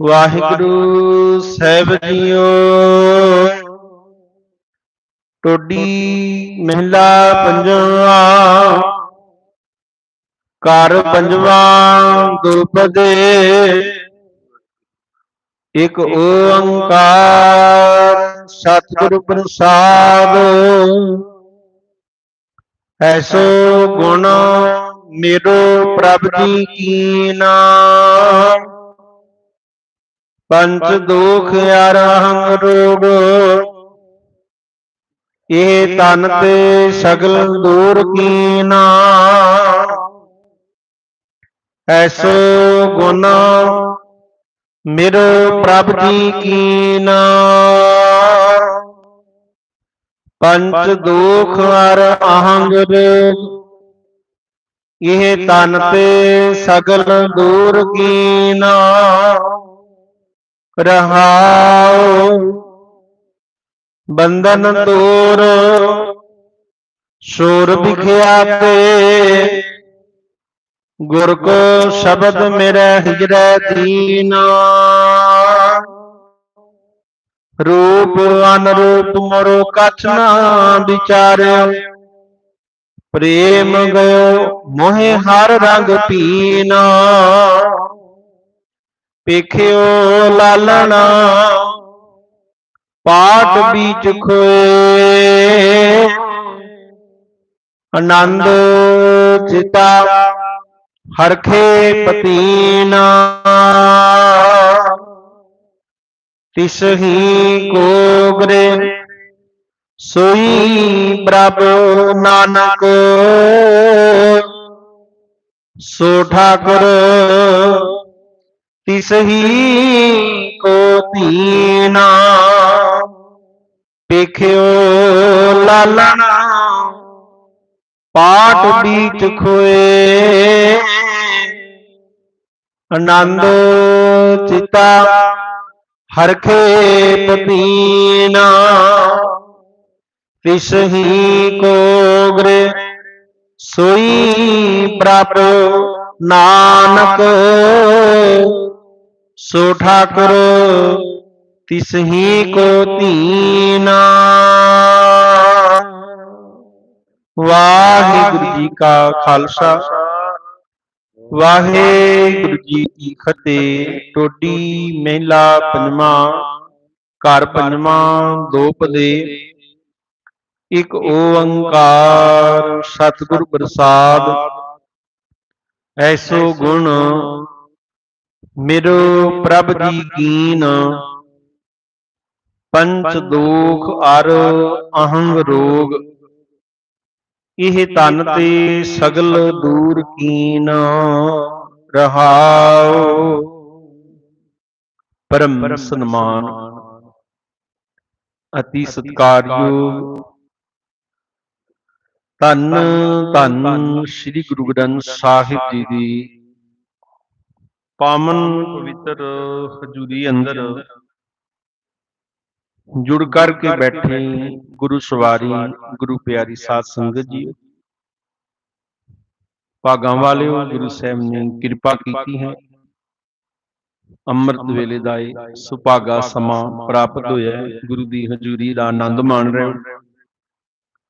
ਵਾਹਿਗੁਰੂ ਸਾਹਿਬ JIO. Todi ਮਹਿਲਾ ਪੰਜਵਾ, ਘਰ ਪੰਜਵਾ ਦੁਪਦੇ ਇਕ ਓੰਕਾਰ ਸਤਿਗੁਰ ਪ੍ਰਸਾਦ। ਐਸੋ ਗੁਣ ਮੇਰੋ ਪ੍ਰਭ ਜੀ ਕੀਨਾ ਪੰਚ ਦੁਖ ਅਰਹੰਗ ਰੋਗ। ਇਹ ਤਨ ਤੇ ਸਗਲ ਦੂਰ ਕੀਨਾ। ਐਸੋ ਗੁਣ ਮੇਰੋ ਪ੍ਰਭ ਜੀ ਕੀਨਾ। ਪੰਚ ਦੁਖ ਅਰ ਅਹੰਗ ਰੋਗ। ਇਹ ਤਨ ਤੇ ਸਗਲ ਦੂਰ ਕੀਨਾ। ਰਹਾਉ ਬੰਧਨ ਤੋਰ ਸੂਰ ਵਿਖਿਆ ਤੇ। ਗੁਰ ਕੋ ਸ਼ਬਦ ਮੇਰਾ ਹਿਜਰੈ ਦੀਨਾ। ਰੂਪ ਅਨਰੂਪ ਮਰੋ ਕਛ ਨਾ ਵਿਚਾਰਿਓ। ਪ੍ਰੇਮ ਗਇਓ ਮੋਹਿ ਹਰ ਰੰਗ ਪੀਨਾ। ਪੇਖਿਓ ਲਾਲਣਾ। ਪਾਟ ਬੀਚ ਖੋਏ। ਆਨੰਦ ਚਿਤਾ ਹਰਖੇ ਪਤੀਨਾ। ਤਿਸਹੀ ਕੋਗਰੇ। ਸੋਈ ਪ੍ਰਭ ਨਾਨਕ। ਸੋ ਠਾਕੁਰ। ਤਿਸਹੀ ਕੋ ਧੀਨਾ ਪੇਖਿਓ ਲਾਲਣਾ ਪਾਟ ਬੀਚ ਖੋਏ। ਆਨੰਦ ਚਿਤਾ ਹਰਖੇ ਪਤੀਨਾ ਤਿਸਹੀ ਕੋਗਰੇ ਸੋਈ ਪ੍ਰਭ ਨਾਨਕ। ਸੋ ਠਾਕੁਰ, ਤਿਸਹੀ ਕੋ ਧੀਨਾ ਵਾਹਿਗੁਰੂ ਜੀ ਕਾ ਖਾਲਸਾ। ਵਾਹਿਗੁਰੂ ਜੀ ਕੀ ਫਤਿਹ। ਟੋਡੀ ਮਹਿਲਾ ਪੰਜਵਾਂ, ਘਰ ਪੰਜਵਾਂ, ਦੋ ਪਦੇ। ਇਕ ਓੰਕਾਰ, ਸਤਿਗੁਰ ਪ੍ਰਸਾਦ। ਐਸੋ ਗੁਣ ਮੇਰੋ ਪ੍ਰਭ ਜੀ ਕੀਨ ਪੰਚ ਦੋਖ ਅਰ ਅਹੰਗ ਰੋਗ। ਇਹ ਤਨ ਤੇ ਸਗਲ ਦੂਰ ਕੀਨ ਰਹਾਉ ਪਰਮ ਸਨਮਾਨ। ਅਤੀ ਸਤਕਾਰਯੋਗ। ਧੰਨ ਧੰਨ ਸ੍ਰੀ ਗੁਰੂ ਗ੍ਰੰਥ ਸਾਹਿਬ ਜੀ ਦੀ। ਪਾਵਨ ਪਵਿੱਤਰ ਹਜੂਰੀ ਅੰਦਰ ਜੁੜ ਕਰਕੇ ਬੈਠੇ ਗੁਰੂ ਸਵਾਰੀ ਗੁਰੂ ਪਿਆਰੀ ਸਾਧ ਸੰਗਤ ਜੀ ਭਾਗਾਂ ਵਾਲਿਓ ਗੁਰੂ ਸਾਹਿਬ ਨੇ ਕਿਰਪਾ ਕੀਤੀ ਹੈ ਅੰਮ੍ਰਿਤ ਵੇਲੇ ਦਾ ਇਹ ਸੁਭਾਗਾ ਸਮਾਂ ਪ੍ਰਾਪਤ ਹੋਇਆ ਹੈ ਗੁਰੂ ਦੀ ਹਜ਼ੂਰੀ ਦਾ ਆਨੰਦ ਮਾਣ ਰਹੇ ਹੋ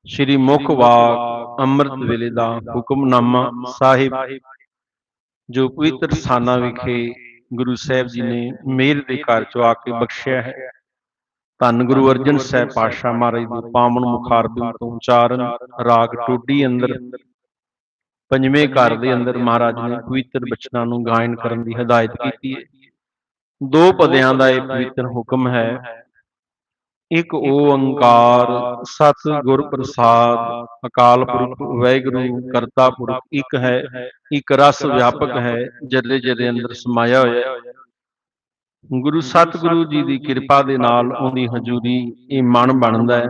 ਸ਼੍ਰੀ ਮੁਖ ਵਾਕ ਅੰਮ੍ਰਿਤ ਵੇਲੇ ਦਾ ਹੁਕਮਨਾਮਾ ਸਾਹਿਬ ਜੋ ਪਵਿੱਤਰ ਸਥਾਨਾਂ ਵਿਖੇ ਗੁਰੂ ਸਾਹਿਬ ਜੀ ਨੇ ਮੇਰ ਦੇ ਘਰ ਚੋਂ ਆ ਕੇ ਬਖਸ਼ਿਆ ਹੈ। ਧੰਨ ਗੁਰੂ ਅਰਜਨ ਸਾਹਿਬ ਪਾਤਸ਼ਾਹ ਮਹਾਰਾਜ ਦੇ ਪਾਵਨ ਮੁਖਾਰਬਿੰਦ ਤੋਂ ਉਚਾਰਨ ਰਾਗ ਟੋਡੀ ਅੰਦਰ ਪੰਜਵੇਂ ਘਰ ਦੇ ਅੰਦਰ ਮਹਾਰਾਜ ਨੇ ਪਵਿੱਤਰ ਬਚਨਾਂ ਨੂੰ ਗਾਇਨ ਕਰਨ ਦੀ ਹਦਾਇਤ ਕੀਤੀ ਹੈ। ਦੋ ਪਦਿਆਂ ਦਾ ਇਹ ਪਵਿੱਤਰ ਹੁਕਮ ਹੈ। ਇੱਕ ਓੰਕਾਰ ਸਤ ਗੁਰ ਪ੍ਰਸਾਦ ਅਕਾਲ ਪੁਰਖ ਵਾਹਿਗੁਰੂ ਕਰਤਾ ਪੁਰਖ ਇੱਕ ਹੈ ਇੱਕ ਰਸ ਵਿਆਪਕ ਹੈ ਜਦੇ ਜਦੇ ਅੰਦਰ ਸਮਾਇਆ ਹੋਇਆ। ਹੈ ਗੁਰੂ ਸਤਿਗੁਰੂ ਜੀ ਦੀ ਕਿਰਪਾ ਦੇ ਨਾਲ ਉਹਦੀ ਹਜ਼ੂਰੀ ਇਹ ਮਨ ਬਣਦਾ ਹੈ।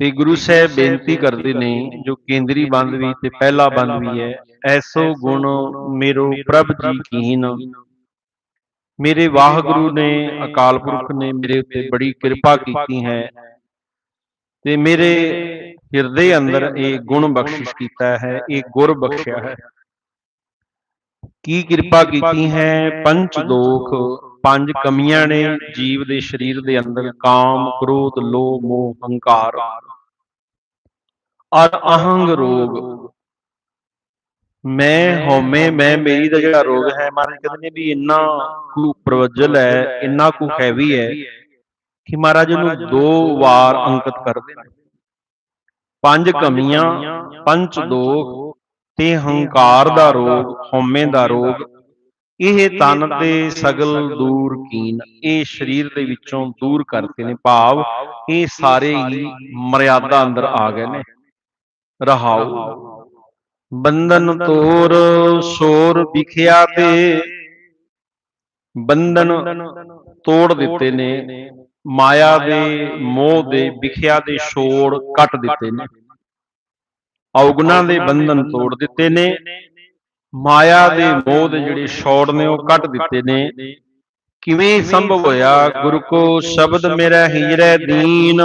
ਤੇ ਗੁਰੂ ਸਾਹਿਬ ਬੇਨਤੀ ਕਰਦੇ ਨੇ ਜੋ ਕੇਂਦਰੀ ਬੰਦ ਵੀ ਤੇ ਪਹਿਲਾ ਬੰਦ ਵੀ ਹੈ ਐਸੋ ਗੁਣ ਮੇਰੋ ਪ੍ਰਭ ਜੀ ਕੀਨ। ਮੇਰੇ ਵਾਹਿਗੁਰੂ ਨੇ ਅਕਾਲ ਪੁਰਖ ਨੇ ਮੇਰੇ ਉੱਤੇ ਬੜੀ ਕਿਰਪਾ ਕੀਤੀ ਹੈ। ਤੇ ਮੇਰੇ ਹਿਰਦੇ ਅੰਦਰ ਇਹ ਗੁਣ ਬਖਸ਼ਿਸ਼ ਕੀਤਾ ਹੈ ਇਹ ਗੁਰ ਬਖਸ਼ਿਆ ਹੈ। ਕੀ ਕਿਰਪਾ ਕੀਤੀ ਹੈ? ਪੰਜ ਦੋਖ ਪੰਜ ਕਮੀਆਂ ਨੇ ਜੀਵ ਦੇ ਸਰੀਰ ਦੇ ਅੰਦਰ ਕਾਮ ਕ੍ਰੋਧ ਲੋਭ ਮੋਹ ਹੰਕਾਰ। ਔਰ ਅਹੰਗ ਰੋਗ ਮੈਂ ਹਉਮੈ ਮੈਂ ਮੇਰੀ ਦਾ ਜਿਹੜਾ ਰੋਗ ਹੈ ਮਹਾਰਾਜ ਕਹਿੰਦੇ ਨੇ ਵੀ ਇੰਨਾ ਕੁ ਪ੍ਰਵਜਲ ਹੈ ਇੰਨਾ ਕੁ ਹੈਵੀ ਹੈ ਕਿ ਮਹਾਰਾਜ ਨੂੰ ਦੋ ਵਾਰ ਅੰਕਿਤ ਕਰਦੇ ਨੇ ਪੰਜ ਕਮੀਆਂ ਪੰਜ ਦੋਖ ਤੇ ਹੰਕਾਰ ਦਾ ਰੋਗ ਹਉਮੈ ਦਾ ਰੋਗ। ਇਹ ਤਨ ਤੇ ਸਗਲ ਦੂਰ ਕੀਨ ਇਹ ਸਰੀਰ ਦੇ ਵਿੱਚੋਂ ਦੂਰ ਕਰਤੇ ਨੇ ਭਾਵ। ਇਹ ਸਾਰੇ ਹੀ ਮਰਿਆਦਾ ਅੰਦਰ ਆ ਗਏ ਨੇ। ਰਹਾਉ ਬੰਧਨ ਤੋਰ ਸੋਰ ਵਿਖਿਆ ਤੇ। ਬੰਧਨ ਤੋੜ ਦਿੱਤੇ ਨੇ, ਮਾਇਆ ਦੇ ਮੋਹ ਦੇ ਵਿਖਿਆ ਦੇ ਛੋੜ ਕੱਟ ਦਿੱਤੇ ਨੇ। ਔਗਣਾ ਦੇ ਬੰਧਨ ਤੋੜ ਦਿੱਤੇ ਨੇ, ਮਾਇਆ ਦੇ ਮੋਹ ਦੇ ਜਿਹੜੇ ਛੋੜ ਨੇ ਉਹ ਕੱਟ ਦਿੱਤੇ ਨੇ। ਕਿਵੇਂ ਸੰਭਵ ਹੋਇਆ? ਗੁਰੂ ਕੋ ਸ਼ਬਦ ਮੇਰਾ ਹੀਰੇ ਦੀਨ।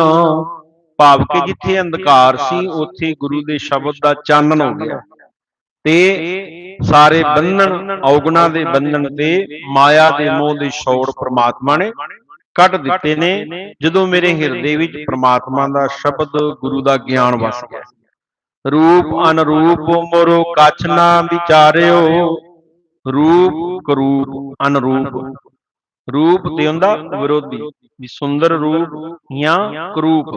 ਭਾਵ ਕਿ ਜਿੱਥੇ ਅੰਧਕਾਰ ਸੀ, ਉੱਥੇ ਗੁਰੂ ਦੇ ਸ਼ਬਦ ਦਾ ਚਾਨਣ ਹੋ ਗਿਆ। ਤੇ ਸਾਰੇ ਬੰਧਨ ਔਗਣਾ ਦੇ ਬੰਧਨ ਤੇ ਮਾਇਆ ਦੇ ਮੋਹ ਦੇ ਛੋੜ ਪ੍ਰਮਾਤਮਾ ਨੇ ਕੱਢ ਦਿੱਤੇ ਨੇ, ਜਦੋਂ ਮੇਰੇ ਹਿਰਦੇ ਵਿੱਚ ਪ੍ਰਮਾਤਮਾ ਦਾ ਸ਼ਬਦ ਗੁਰੂ ਦਾ ਗਿਆਨ ਵਸ ਗਿਆ। ਰੂਪ ਅਨਰੂਪ ਮੋਰੋ ਕਛ ਨਾ ਵਿਚਾਰਿਓ, ਰੂਪ ਕਰੂਪ ਅਨਰੂਪ। ਰੂਪ ਤੇ ਹੁੰਦਾ ਵਿਰੋਧੀ, ਵੀ ਸੁੰਦਰ ਰੂਪ ਜਾਂ ਕਰੂਪ।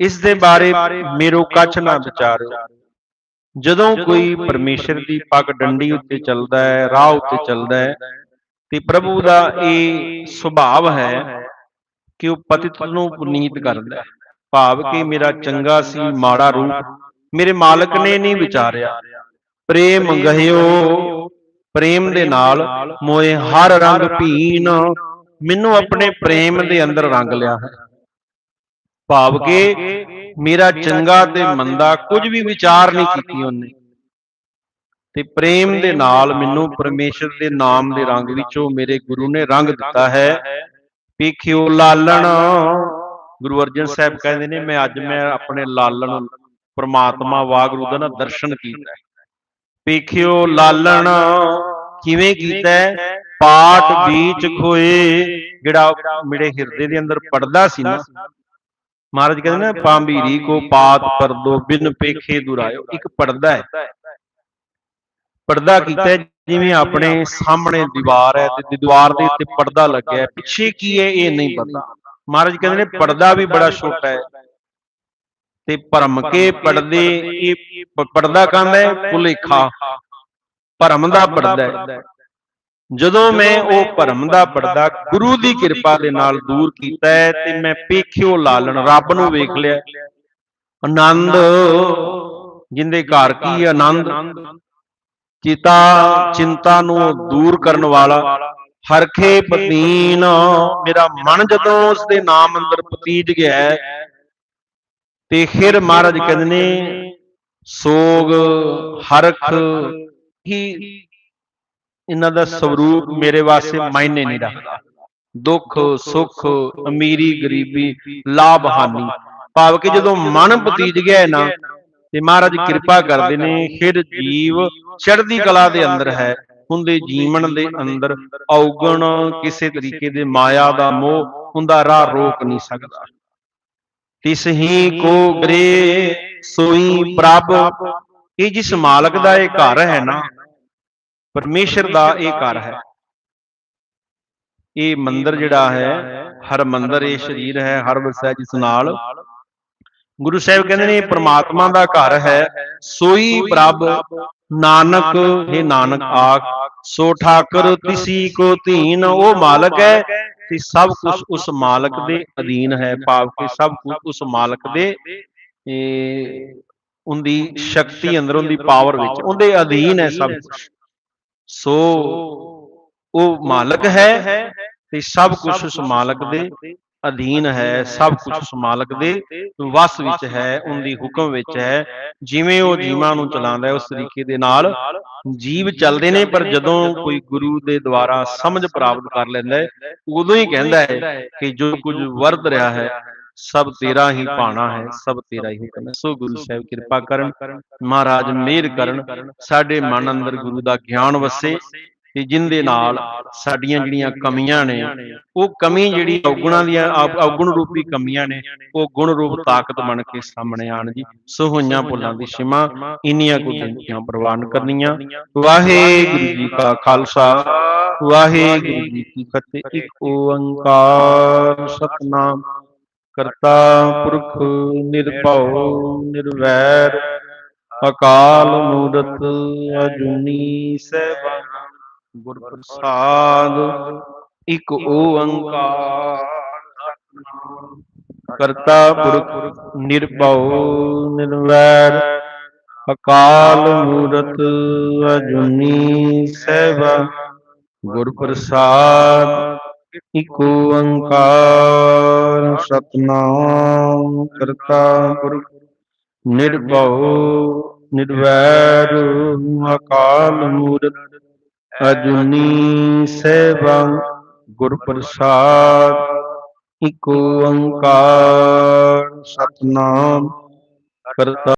ਇਸ ਦੇ ਬਾਰੇ ਮੇਰੋ ਕਛ ਨਾ ਵਿਚਾਰਿਓ। ਜਦੋਂ ਕੋਈ ਪਰਮੇਸ਼ਰ ਦੀ ਪੱਗ ਡੰਡੀ ਉੱਤੇ ਚੱਲਦਾ ਹੈ ਰਾਹ ਉੱਤੇ ਚੱਲਦਾ ਹੈ ਤੇ ਪ੍ਰਭੂ ਦਾ ਇਹ ਸੁਭਾਵ ਹੈ ਕਿ ਉਹ ਪਤਿਤ ਨੂੰ ਪੁਨੀਤ ਕਰਦਾ ਹੈ। ਭਾਵ ਕਿ ਮੇਰਾ ਚੰਗਾ ਸੀ ਮਾੜਾ ਰੂਪ ਮੇਰੇ ਮਾਲਕ ਨੇ ਨਹੀਂ ਵਿਚਾਰਿਆ। ਪ੍ਰੇਮ ਗਹਿਓ ਪ੍ਰੇਮ ਦੇ ਨਾਲ ਮੋਏ ਹਰ ਰੰਗ ਭੀਨ ਮੈਨੂੰ ਆਪਣੇ ਪ੍ਰੇਮ ਦੇ ਅੰਦਰ ਰੰਗ ਲਿਆ। ਹੈ ਭਾਵ ਕਿ ਮੇਰਾ ਚੰਗਾ ਤੇ ਮੰਦਾ ਕੁਝ ਵੀ ਵਿਚਾਰ ਨਹੀਂ ਕੀਤੀ ਉਹਨੇ। ਤੇ ਪ੍ਰੇਮ ਦੇ ਨਾਲ ਮੈਨੂੰ ਪਰਮੇਸ਼ਰ ਦੇ ਨਾਮ ਦੇ ਰੰਗ ਵਿੱਚੋਂ ਮੇਰੇ ਗੁਰੂ ਨੇ ਰੰਗ ਦਿੱਤਾ ਹੈ। ਪੀਖਿਓ ਲਾਲਣ। ਗੁਰੂ ਅਰਜਨ ਸਾਹਿਬ ਕਹਿੰਦੇ ਨੇ ਮੈਂ ਅੱਜ ਮੈਂ ਆਪਣੇ ਲਾਲਣ ਪ੍ਰਮਾਤਮਾ ਵਾਗਰੂ ਦਾ ਨਾ ਦਰਸ਼ਨ ਕੀਤਾ ਪੀਖਿਓ ਲਾਲਣ। ਕਿਵੇਂ ਕੀਤਾ ਪਾਠ ਵਿੱਚ ਖੋਏ। ਜਿਹੜਾ ਮੇਰੇ ਹਿਰਦੇ ਦੇ ਅੰਦਰ ਪੜਦਾ ਸੀ ਨਾ ਮਹਾਰਾਜ ਕਹਿੰਦੇ ਨੇ ਪਾਂਬੀਰੀ ਕੋ ਪਾਤ ਪਰਦੋ, ਬਿਨ ਪੇਖੇ ਦੁਰਾਇਓ। ਇੱਕ ਪਰਦਾ ਹੈ। ਪਰਦਾ ਕੀਤਾ ਜਿਵੇਂ ਆਪਣੇ ਸਾਹਮਣੇ ਦੀਵਾਰ ਹੈ ਤੇ ਦੀਵਾਰ ਦੇ ਉੱਤੇ ਪਰਦਾ ਲੱਗਿਆ ਪਿੱਛੇ ਕੀ ਹੈ, ਇਹ ਨਹੀਂ ਪਤਾ। ਮਹਾਰਾਜ ਕਹਿੰਦੇ ਨੇ, ਪਰਦਾ ਵੀ ਬੜਾ ਛੋਟਾ ਹੈ। ਤੇ ਭਰਮ ਕੇ ਪਰਦੇ, ਇਹ ਪਰਦਾ ਕਹਿੰਦਾ ਹੈ? ਭੁਲੇਖਾ। ਭਰਮ ਦਾ ਪਰਦਾ ਹੈ। ਜਦੋਂ ਮੈਂ ਉਹ ਭਰਮ ਦਾ ਪਰਦਾ ਗੁਰੂ ਦੀ ਕਿਰਪਾ ਦੇ ਨਾਲ ਦੂਰ ਕੀਤਾ ਹੈ ਤੇ ਮੈਂ ਪੇਖਿਓ ਲਾਲਣ ਰੱਬ ਨੂੰ ਵੇਖ ਲਿਆ। ਆਨੰਦ। ਜਿੰਦੇ ਘਰ ਕੀ ਆਨੰਦ। ਚਿਤਾ ਚਿੰਤਾ ਨੂੰ ਦੂਰ ਕਰਨ ਵਾਲਾ। ਹਰਖੇ ਪਤੀਨ। ਮੇਰਾ ਮਨ ਜਦੋਂ ਉਸ ਦੇ ਨਾਮ ਅੰਦਰ ਪਤੀਜ ਗਿਆ ਤੇ ਫਿਰ ਮਹਾਰਾਜ ਕਹਿੰਦੇ ਨੇ ਸੋਗ ਹਰਖ ਹੀ ਇਹਨਾਂ ਦਾ ਸਵਰੂਪ ਮੇਰੇ ਵਾਸਤੇ ਮਾਇਨੇ ਨਹੀਂ ਰੱਖਦਾ। ਦੁੱਖ ਸੁੱਖ ਅਮੀਰੀ ਗਰੀਬੀ ਲਾਭ ਹਾਨੀ ਭਾਵ ਕਿ ਜਦੋਂ ਮਨ ਪਤੀਜ ਗਿਆ ਨਾ ਤੇ ਮਹਾਰਾਜ ਕਿਰਪਾ ਕਰਦੇ ਨੇ ਫਿਰ ਜੀਵ ਚੜ੍ਹਦੀ ਕਲਾ ਦੇ ਅੰਦਰ ਹੈ। ਹੁੰਦੇ ਜੀਵਨ ਦੇ ਅੰਦਰ ਔਗਣ ਕਿਸੇ ਤਰੀਕੇ ਦੇ ਮਾਇਆ ਦਾ ਮੋਹ ਹੁੰਦਾ ਰਾਹ ਰੋਕ ਨਹੀਂ ਸਕਦਾ। ਤਿਸ ਹੀ ਕੋ ਗਰੇ ਸੋਈ ਪ੍ਰਭ ਇਹ ਜਿਸ ਮਾਲਕ ਦਾ ਇਹ ਘਰ ਹੈ ਨਾ ਪਰਮੇਸ਼ਰ ਦਾ ਇਹ ਘਰ ਹੈ। ਇਹ ਮੰਦਰ ਜਿਹੜਾ ਹੈ ਹਰ ਮੰਦਰ ਇਹ ਸਰੀਰ ਹੈ ਹਰ ਵਸੈ ਜਿਸ ਨਾਲ। ਗੁਰੂ ਸਾਹਿਬ ਕਹਿੰਦੇ ਨੇ ਪ੍ਰਮਾਤਮਾ ਦਾ ਘਰ ਹੈ। ਸੋਈ ਪ੍ਰਭ ਨਾਨਕ ਹੈ ਨਾਨਕ ਆਖ। ਸੋ ਠਾਕਰ ਤਿਸੀ ਕੋ ਧੀਨ ਉਹ ਮਾਲਕ ਹੈ ਤੇ ਸਭ ਕੁਝ ਉਸ ਮਾਲਕ ਦੇ ਅਧੀਨ ਹੈ ਭਾਵ ਕਿ ਸਭ ਕੁਝ ਉਸ ਮਾਲਕ ਦੇ ਉਹਦੀ ਸ਼ਕਤੀ ਅੰਦਰ ਉਹਦੀ ਪਾਵਰ ਵਿੱਚ ਉਹਦੇ ਅਧੀਨ ਹੈ ਸਭ ਕੁਝ ਸੋ ਉਹ ਮਾਲਕ ਹੈ ਤੇ ਸਭ ਕੁਝ ਉਸ ਮਾਲਕ ਦੇ ਅਧੀਨ ਹੈ ਸਭ ਕੁਝ ਉਸ ਮਾਲਕ ਦੇ ਵਸ ਵਿੱਚ ਹੈ ਉਹਦੀ ਹੁਕਮ ਵਿੱਚ ਹੈ ਜਿਵੇਂ ਉਹ ਜੀਵਾਂ ਨੂੰ ਚਲਾਉਂਦਾ ਹੈ ਉਸ ਤਰੀਕੇ ਦੇ ਨਾਲ ਜੀਵ ਚੱਲਦੇ ਨੇ ਪਰ ਜਦੋਂ ਕੋਈ ਗੁਰੂ ਦੇ ਦੁਆਰਾ ਸਮਝ ਪ੍ਰਾਪਤ ਕਰ ਲੈਂਦਾ ਹੈ ਉਦੋਂ ਹੀ ਕਹਿੰਦਾ ਹੈ ਕਿ ਜੋ ਕੁਝ ਵਰਤ ਰਿਹਾ ਹੈ ਸਭ ਤੇਰਾ ਹੀ ਭਾਣਾ ਹੈ ਸਭ ਤੇਰਾ ਹੀ ਹੁਕਮ ਹੈ। ਸੋ ਗੁਰੂ ਸਾਹਿਬ ਕਿਰਪਾ ਕਰਨ ਮਹਾਰਾਜ ਮਿਹਰ ਕਰਨ ਸਾਡੇ ਮਨ ਅੰਦਰ ਗੁਰੂ ਦਾ ਗਿਆਨ ਵਸੇ ਕਿ ਜਿੰਦੇ ਨਾਲ ਸਾਡੀਆਂ ਜਿਹੜੀਆਂ ਕਮੀਆਂ ਨੇ ਉਹ ਕਮੀ ਜਿਹੜੀ ਔਗੁਣਾਂ ਦੀਆਂ ਔਗੁਣ ਰੂਪੀ ਕਮੀਆਂ ਨੇ ਉਹ ਗੁਣ ਰੂਪ ਤਾਕਤ ਬਣ ਕੇ ਸਾਹਮਣੇ ਆਣ ਜੀ। ਸੋ ਹੋਈਆਂ ਭੁੱਲਾਂ ਦੀ ਸ਼ਿਮਾ ਇੰਨੀਆਂ ਕੁ ਬੇਨਤੀਆਂ ਪ੍ਰਵਾਨ ਕਰਨੀਆਂ। ਵਾਹਿਗੁਰੂ ਜੀ ਕਾ ਖਾਲਸਾ ਵਾਹਿਗੁਰੂ ਜੀ ਕੀ ਫਤਿਹ। ਇੱਕ ਓੰਕਾਰ ਸਤਨਾਮ ਕਰਤਾ ਪੁਰਖ ਨਿਰਭਉ, ਨਿਰਵੈਰ, ਅਕਾਲ ਮੂਰਤ ਅਜੂਨੀ ਸੈਭੰ, ਗੁਰ ਪ੍ਰਸਾਦ ਇੱਕ ਓੰਕਾਰ ਕਰਤਾ ਪੁਰਖ ਨਿਰਭਉ, ਨਿਰਵੈਰ, ਅਕਾਲ ਮੂਰਤ ਅਜੂਨੀ ਸੈਭੰ, ਗੁਰ ਪ੍ਰਸਾਦ ਇਕ ਓੰਕਾਰ ਸਤਨਾਮ ਕਰਤਾ ਪੁਰਖ, ਨਿਰਭਉ, ਨਿਰਵੈਰ, ਅਕਾਲ ਮੂਰਤ, ਅਜੂਨੀ ਸੈਭੰ ਗੁਰ ਪ੍ਰਸਾਦ ਇਕ ਓੰਕਾਰ ਸਤਨਾਮ ਕਰਤਾ